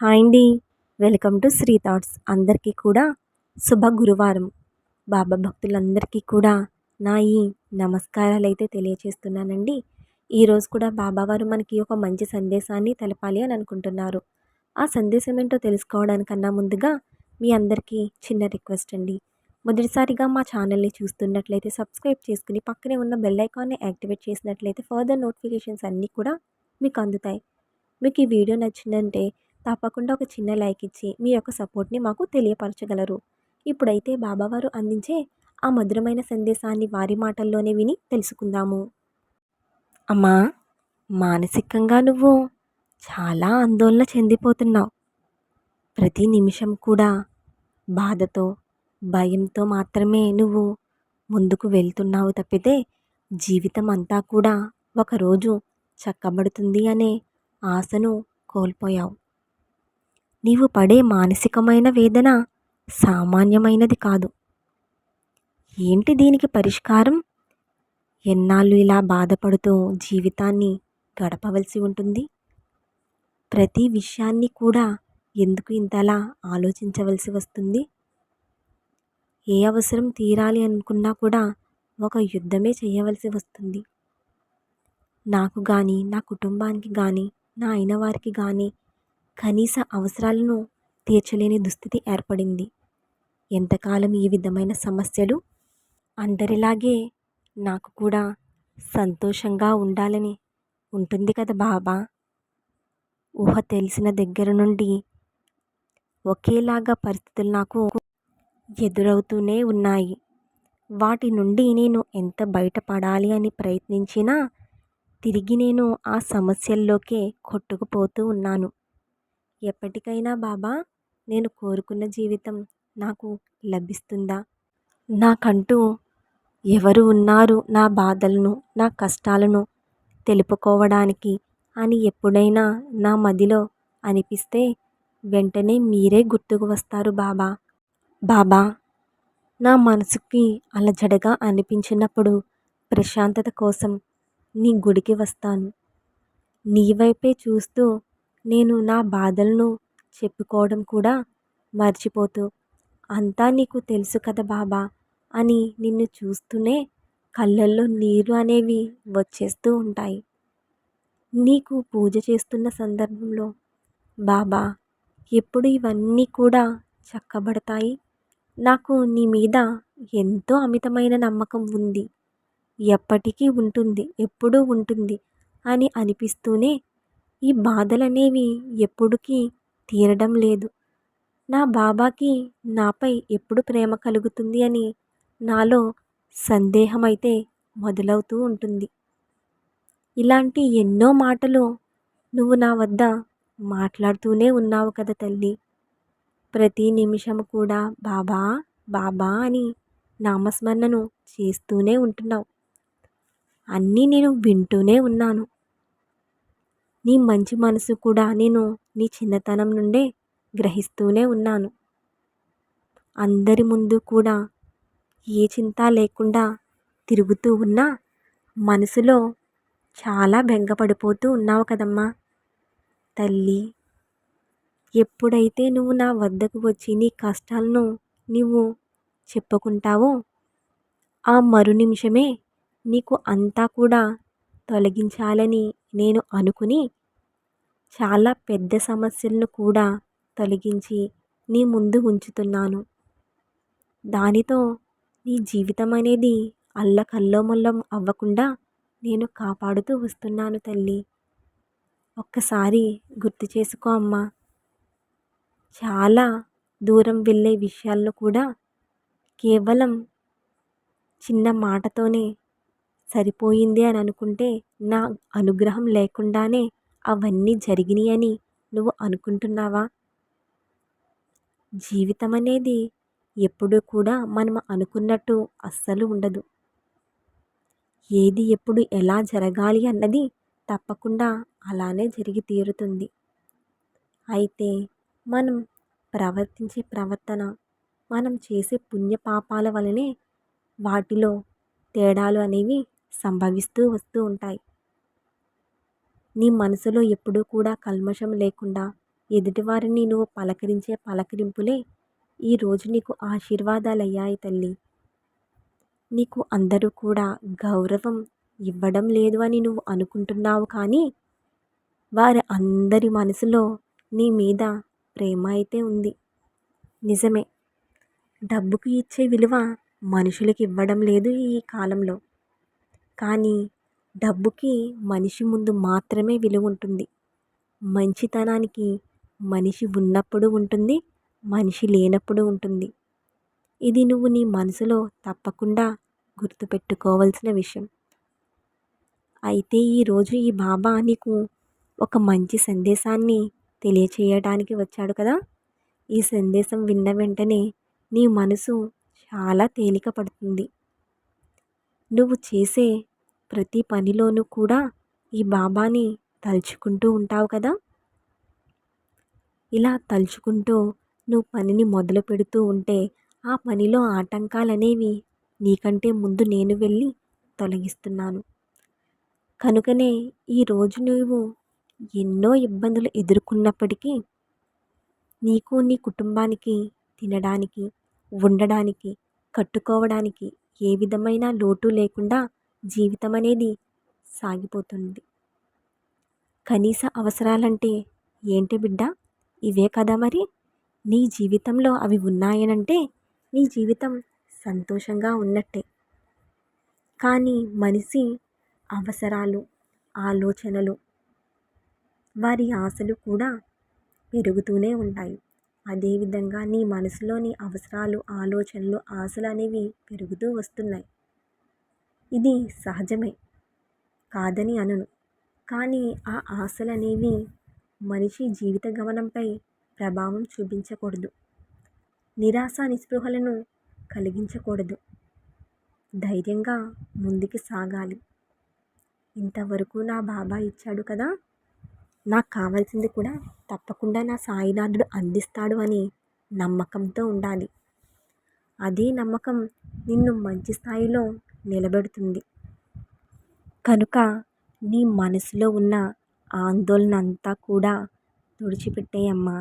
Hi అండి. Welcome to Sri Thoughts. అందరికీ కూడా శుభ గురువారం. బాబా భక్తులందరికీ కూడా నా ఈ నమస్కారాలు అయితే తెలియచేస్తున్నానండి ఈరోజు కూడా బాబావారు మనకి ఒక మంచి సందేశాన్ని తెలపాలి అని అనుకుంటున్నారు. ఆ సందేశం ఏంటో తెలుసుకోవడానికన్నా ముందుగా మీ అందరికీ చిన్న రిక్వెస్ట్ అండి. మొదటిసారిగా మా ఛానల్ని చూస్తున్నట్లయితే సబ్స్క్రైబ్ చేసుకుని పక్కనే ఉన్న బెల్ ఐకాన్ని యాక్టివేట్ చేసినట్లయితే ఫర్దర్ నోటిఫికేషన్స్ అన్నీ కూడా మీకు అందుతాయి. మీకు ఈ వీడియో నచ్చిందంటే తప్పకుండా ఒక చిన్న లైక్ ఇచ్చి మీ యొక్క సపోర్ట్ని మాకు తెలియపరచగలరు. ఇప్పుడైతే బాబావారు అందించే ఆ మధురమైన సందేశాన్ని వారి మాటల్లోనే విని తెలుసుకుందాము. అమ్మా మానసికంగా నువ్వు చాలా ఆందోళన చెందిపోతున్నావు. ప్రతి నిమిషం కూడా బాధతో భయంతో మాత్రమే నువ్వు ముందుకు వెళ్తున్నావు తప్పితే జీవితం అంతా కూడా ఒకరోజు చక్కబడుతుంది అనే ఆశను కోల్పోయావు. నీవు పడే మానసికమైన వేదన సామాన్యమైనది కాదు. ఏంటి దీనికి పరిష్కారం? ఎన్నాళ్ళు ఇలా బాధపడుతూ జీవితాన్ని గడపవలసి ఉంటుంది? ప్రతి విషయాన్ని కూడా ఎందుకు ఇంతలా ఆలోచించవలసి వస్తుంది? ఏ అవసరం తీరాలి అనుకున్నా కూడా ఒక యుద్ధమే చేయవలసి వస్తుంది. నాకు కానీ నా కుటుంబానికి కానీ నా అయిన వారికి కానీ కనీస అవసరాలను తీర్చలేని దుస్థితి ఏర్పడింది. ఎంతకాలం ఈ విధమైన సమస్యలు? అందరిలాగే నాకు కూడా సంతోషంగా ఉండాలని ఉంటుంది కదా బాబా. ఊహ తెలిసిన దగ్గర నుండి ఒకేలాగా పరిస్థితులు నాకు ఎదురవుతూనే ఉన్నాయి. వాటి నుండి నేను ఎంత బయటపడాలి అని ప్రయత్నించినా తిరిగి నేను ఆ సమస్యల్లోకే కొట్టుకుపోతూ ఉన్నాను. ఎప్పటికైనా బాబా నేను కోరుకున్న జీవితం నాకు లభిస్తుందా? నాకంటూ ఎవరు ఉన్నారు నా బాధలను నా కష్టాలను తెలుపుకోవడానికి అని ఎప్పుడైనా నా మదిలో అనిపిస్తే వెంటనే మీరే గుర్తుకు వస్తారు బాబా. బాబా నా మనసుకి అలజడగా అనిపించినప్పుడు ప్రశాంతత కోసం నీ గుడికి వస్తాను. నీ వైపే చూస్తూ నేను నా బాధలను చెప్పుకోవడం కూడా మర్చిపోతూ అంతా నీకు తెలుసు కదా బాబా అని నిన్ను చూస్తూనే కళ్ళల్లో నీరు అనేవి వచ్చేస్తూ ఉంటాయి. నీకు పూజ చేస్తున్న సందర్భంలో బాబా ఎప్పుడు ఇవన్నీ కూడా చక్కబడతాయి? నాకు నీ మీద ఎంతో అమితమైన నమ్మకం ఉంది. ఎప్పటికీ ఉంటుంది ఎప్పుడూ ఉంటుంది అని అనిపిస్తూనే ఈ బాధలనేవి ఎప్పుడుకీ తీరడం లేదు. నా బాబాకి నాపై ఎప్పుడు ప్రేమ కలుగుతుంది అని నాలో సందేహం అయితే మొదలవుతూ ఉంటుంది. ఇలాంటి ఎన్నో మాటలు నువ్వు నా వద్ద మాట్లాడుతూనే ఉన్నావు కదా తల్లి. ప్రతి నిమిషం కూడా బాబా బాబా అని నామస్మరణను చేస్తూనే ఉంటున్నావు. అన్నీ నేను వింటూనే ఉన్నాను. నీ మంచి మనసు కూడా నేను నీ చిన్నతనం నుండే గ్రహిస్తూనే ఉన్నాను. అందరి ముందు కూడా ఏ చింత లేకుండా తిరుగుతూ ఉన్నా మనసులో చాలా బెంగపడిపోతూ ఉన్నావు కదమ్మా. తల్లి ఎప్పుడైతే నువ్వు నా వద్దకు వచ్చి నీ కష్టాలను నువ్వు చెప్పుకుంటావో ఆ మరు నిమిషమే నీకు అంతా కూడా తొలగించాలని నేను అనుకుని చాలా పెద్ద సమస్యలను కూడా తొలగించి నీ ముందు ఉంచుతున్నాను. దానితో నీ జీవితం అనేది అల్లకల్లోమల్లం అవ్వకుండా నేను కాపాడుతూ వస్తున్నాను తల్లి. ఒక్కసారి గుర్తు చేసుకో అమ్మా. చాలా దూరం వెళ్ళే విషయాలను కూడా కేవలం చిన్న మాటతోనే సరిపోయింది అని అనుకుంటే నా అనుగ్రహం లేకుండానే అవన్నీ జరిగినాయి అని నువ్వు అనుకుంటున్నావా? జీవితం అనేది ఎప్పుడూ కూడా మనం అనుకున్నట్టు అస్సలు ఉండదు. ఏది ఎప్పుడు ఎలా జరగాలి అన్నది తప్పకుండా అలానే జరిగి తీరుతుంది. అయితే మనం ప్రవర్తించే ప్రవర్తన మనం చేసే పుణ్యపాపాల వలనే వాటిలో తేడాలు అనేవి సంభవిస్తూ వస్తూ ఉంటాయి. నీ మనసులో ఎప్పుడూ కూడా కల్మషం లేకుండా ఎదుటివారిని నువ్వు పలకరించే పలకరింపులే ఈరోజు నీకు ఆశీర్వాదాలయ్యాయి తల్లి. నీకు అందరూ కూడా గౌరవం ఇవ్వడం లేదు అని నువ్వు అనుకుంటున్నావు కానీ వారి అందరి మనసులో నీ మీద ప్రేమ అయితే ఉంది. నిజమే. డబ్బుకు ఇచ్చే విలువ మనుషులకి ఇవ్వడం లేదు ఈ కాలంలో. కానీ డబ్బుకి మనిషి ముందు మాత్రమే విలువ ఉంటుంది. మంచితనానికి మనిషి ఉన్నప్పుడు ఉంటుంది మనిషి లేనప్పుడు ఉంటుంది. ఇది నువ్వు నీ మనసులో తప్పకుండా గుర్తుపెట్టుకోవాల్సిన విషయం. అయితే ఈరోజు ఈ బాబా నీకు ఒక మంచి సందేశాన్ని తెలియచేయడానికి వచ్చాడు కదా? ఈ సందేశం విన్న వెంటనే నీ మనసు చాలా తేలిక పడుతుంది. నువ్వు చేసే ప్రతి పనిలోనూ కూడా ఈ బాబాని తలుచుకుంటూ ఉంటావు కదా? ఇలా తలుచుకుంటూ నువ్వు పనిని మొదలు పెడుతూ ఉంటే ఆ పనిలో ఆటంకాలు అనేవి నీకంటే ముందు నేను వెళ్ళి తొలగిస్తున్నాను. కనుకనే ఈరోజు నువ్వు ఎన్నో ఇబ్బందులు ఎదుర్కొన్నప్పటికీ నీకు నీ కుటుంబానికి తినడానికి ఉండడానికి కట్టుకోవడానికి ఏ విధమైన లోటు లేకుండా జీవితం అనేది సాగిపోతుంది. కనీస అవసరాలంటే ఏంటి బిడ్డ? ఇవే కదా మరి. నీ జీవితంలో అవి ఉన్నాయనంటే నీ జీవితం సంతోషంగా ఉన్నట్టే. కానీ మనిషి అవసరాలు ఆలోచనలు వారి ఆశలు కూడా పెరుగుతూనే ఉంటాయి. అదేవిధంగా నీ మనసులోని అవసరాలు ఆలోచనలు ఆశలు అనేవి పెరుగుతూ వస్తున్నాయి. ఇది సహజమే. కాదని అనను. కానీ ఆ ఆశలు అనేవి మనిషి జీవిత గమనంపై ప్రభావం చూపించకూడదు. నిరాశ నిస్పృహలను కలిగించకూడదు. ధైర్యంగా ముందుకు సాగాలి. ఇంతవరకు నా బాబా ఇచ్చాడు కదా! నాకు కావాల్సింది కూడా తప్పకుండా నా సాయినాథుడు అందిస్తాడు అని నమ్మకంతో ఉండాలి. అదే నమ్మకం నిన్ను మంచి స్థాయిలో నిలబెడుతుంది. కనుక నీ మనసులో ఉన్న ఆందోళన అంతా కూడా తుడిచిపెట్టేయమ్మా.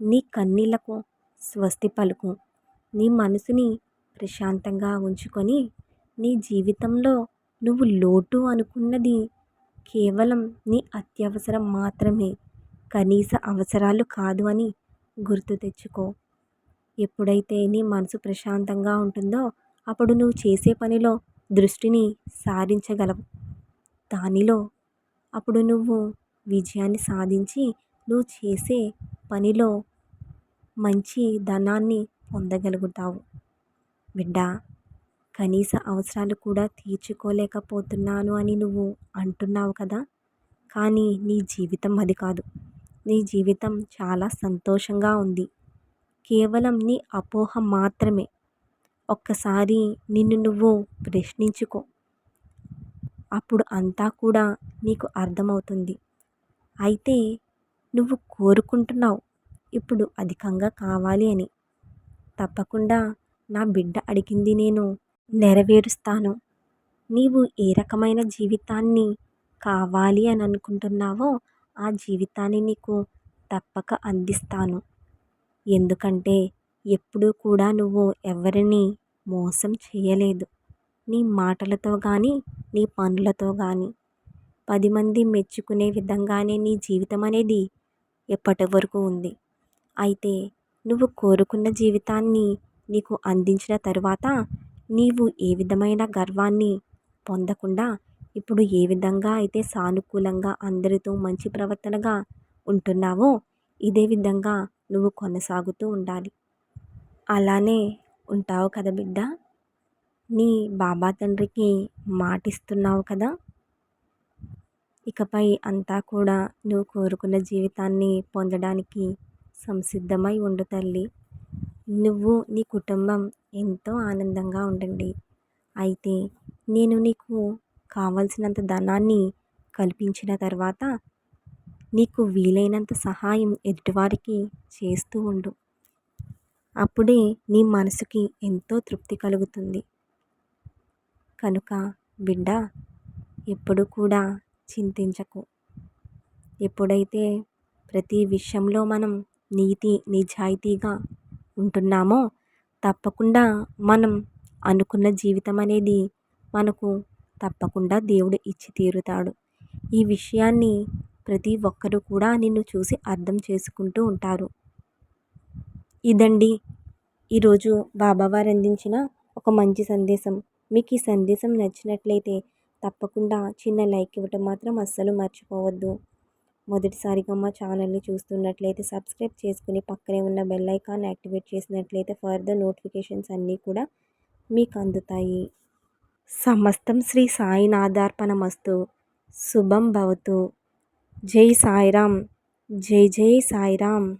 నీ కన్నీళ్ళకు స్వస్తి పలుకు. నీ మనసుని ప్రశాంతంగా ఉంచుకొని నీ జీవితంలో నువ్వు లోటు అనుకున్నది కేవలం నీ అత్యవసరం మాత్రమే. కనీస అవసరాలు కాదు అని గుర్తు తెచ్చుకో. ఎప్పుడైతే నీ మనసు ప్రశాంతంగా ఉంటుందో అప్పుడు నువ్వు చేసే పనిలో దృష్టిని సారించగలవు. దానిలో అప్పుడు నువ్వు విజయాన్ని సాధించి నువ్వు చేసే పనిలో మంచి ధనాన్ని పొందగలుగుతావు. బిడ్డా కనీస అవసరాలు కూడా తీర్చుకోలేకపోతున్నాను అని నువ్వు అంటున్నావు కదా? కానీ నీ జీవితం అది కాదు. నీ జీవితం చాలా సంతోషంగా ఉంది. కేవలం నీ అపోహ మాత్రమే. ఒక్కసారి నిన్ను నువ్వు ప్రశ్నించుకో. అప్పుడు అంతా కూడా నీకు అర్థమవుతుంది. అయితే నువ్వు కోరుకుంటున్నావు ఇప్పుడు అధికంగా కావాలి అని. తప్పకుండా నా బిడ్డ అడిగింది నేను నెరవేరుస్తాను. నీవు ఏ రకమైన జీవితాన్ని కావాలి అని అనుకుంటున్నావో ఆ జీవితాన్ని నీకు తప్పక అందిస్తాను. ఎందుకంటే ఎప్పుడూ కూడా నువ్వు ఎవరిని మోసం చేయలేదు. నీ మాటలతో కానీ నీ పనులతో కానీ పది మంది మెచ్చుకునే విధంగానే నీ జీవితం అనేది ఎప్పటి వరకు ఉంది. అయితే నువ్వు కోరుకున్న జీవితాన్ని నీకు అందించిన తర్వాత నీవు ఏ విధమైన గర్వాన్ని పొందకుండా ఇప్పుడు ఏ విధంగా అయితే సానుకూలంగా అందరితో మంచి ప్రవర్తనగా ఉంటున్నావో ఇదే విధంగా నువ్వు కొనసాగుతూ ఉండాలి. అలానే ఉంటావు కదా బిడ్డ? నీ బాబా తండ్రికి మాటిస్తున్నావు కదా? ఇకపై అంతా కూడా నువ్వు కోరుకున్న జీవితాన్ని పొందడానికి సంసిద్ధమై ఉండు తల్లి. నువ్వు నీ కుటుంబం ఎంతో ఆనందంగా ఉండండి. అయితే నేను నీకు కావలసినంత ధనాన్ని కల్పించిన తర్వాత నీకు వీలైనంత సహాయం ఎదుటివారికి చేస్తూ ఉండు. అప్పుడే నీ మనసుకి ఎంతో తృప్తి కలుగుతుంది. కనుక బిడ్డ ఎప్పుడు కూడా చింతించకు. ఎప్పుడైతే ప్రతి విషయంలో మనం నీతి నిజాయితీగా ఉంటున్నామో తప్పకుండా మనం అనుకున్న జీవితం అనేది మనకు తప్పకుండా దేవుడు ఇచ్చి తీరుతాడు. ఈ విషయాన్ని ప్రతి ఒక్కరు కూడా నిన్ను చూసి అర్థం చేసుకుంటూ ఉంటారు. ఇదండి. ఈరోజు బాబావారు అందించిన ఒక మంచి సందేశం. మీకు ఈ సందేశం నచ్చినట్లయితే తప్పకుండా చిన్న లైక్ ఇవ్వటం మాత్రం అస్సలు మర్చిపోవద్దు. మొదటిసారిగా మా ఛానల్ని చూస్తున్నట్లయితే సబ్స్క్రైబ్ చేసుకుని పక్కనే ఉన్న బెల్ ఐకాన్ యాక్టివేట్ చేసినట్లయితే ఫర్దర్ నోటిఫికేషన్స్ అన్నీ కూడా మీకు అందుతాయి. సమస్తం శ్రీ సాయినాథార్పణమస్తు. శుభం భవతు. జై సాయిరామ్. జై జై సాయిరామ్.